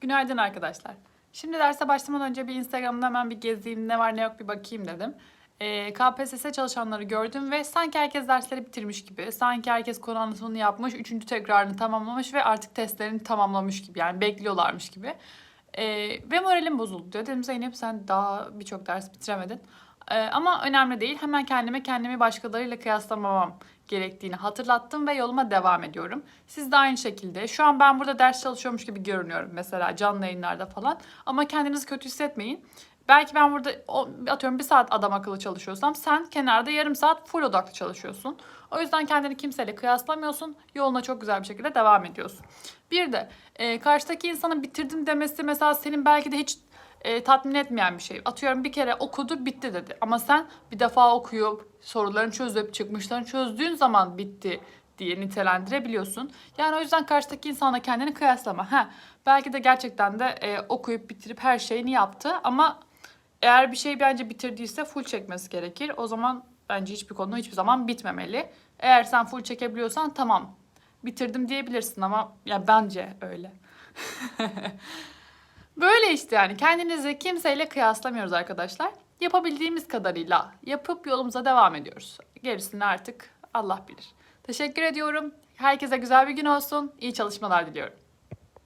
Günaydın arkadaşlar. Şimdi derse başlamadan önce bir Instagram'da hemen bir gezeyim, ne var ne yok bir bakayım dedim. Ee, KPSS çalışanları gördüm ve sanki herkes dersleri bitirmiş gibi, sanki herkes konu anlatımını yapmış, üçüncü tekrarını tamamlamış ve artık testlerini tamamlamış gibi yani bekliyorlarmış gibi. Ee, ve moralim bozuldu diyor. Dedim Zeynep sen daha birçok ders bitiremedin. Ee, ama önemli değil. Hemen kendime kendimi başkalarıyla kıyaslamamam gerektiğini hatırlattım ve yoluma devam ediyorum. Siz de aynı şekilde. Şu an ben burada ders çalışıyormuş gibi görünüyorum mesela canlı yayınlarda falan. Ama kendinizi kötü hissetmeyin. Belki ben burada atıyorum bir saat adam akıllı çalışıyorsam sen kenarda yarım saat full odaklı çalışıyorsun. O yüzden kendini kimseyle kıyaslamıyorsun. Yoluna çok güzel bir şekilde devam ediyorsun. Bir de e, karşıdaki insanın bitirdim demesi mesela senin belki de hiç e, tatmin etmeyen bir şey. Atıyorum bir kere okudu bitti dedi. Ama sen bir defa okuyup sorularını çözüp çıkmışlarını çözdüğün zaman bitti diye nitelendirebiliyorsun. Yani o yüzden karşıdaki insanla kendini kıyaslama. Ha, belki de gerçekten de e, okuyup bitirip her şeyini yaptı ama eğer bir şey bence bitirdiyse full çekmesi gerekir. O zaman bence hiçbir konu hiçbir zaman bitmemeli. Eğer sen full çekebiliyorsan tamam bitirdim diyebilirsin ama ya bence öyle. Böyle işte yani kendinizi kimseyle kıyaslamıyoruz arkadaşlar. Yapabildiğimiz kadarıyla yapıp yolumuza devam ediyoruz. Gerisini artık Allah bilir. Teşekkür ediyorum. Herkese güzel bir gün olsun. İyi çalışmalar diliyorum.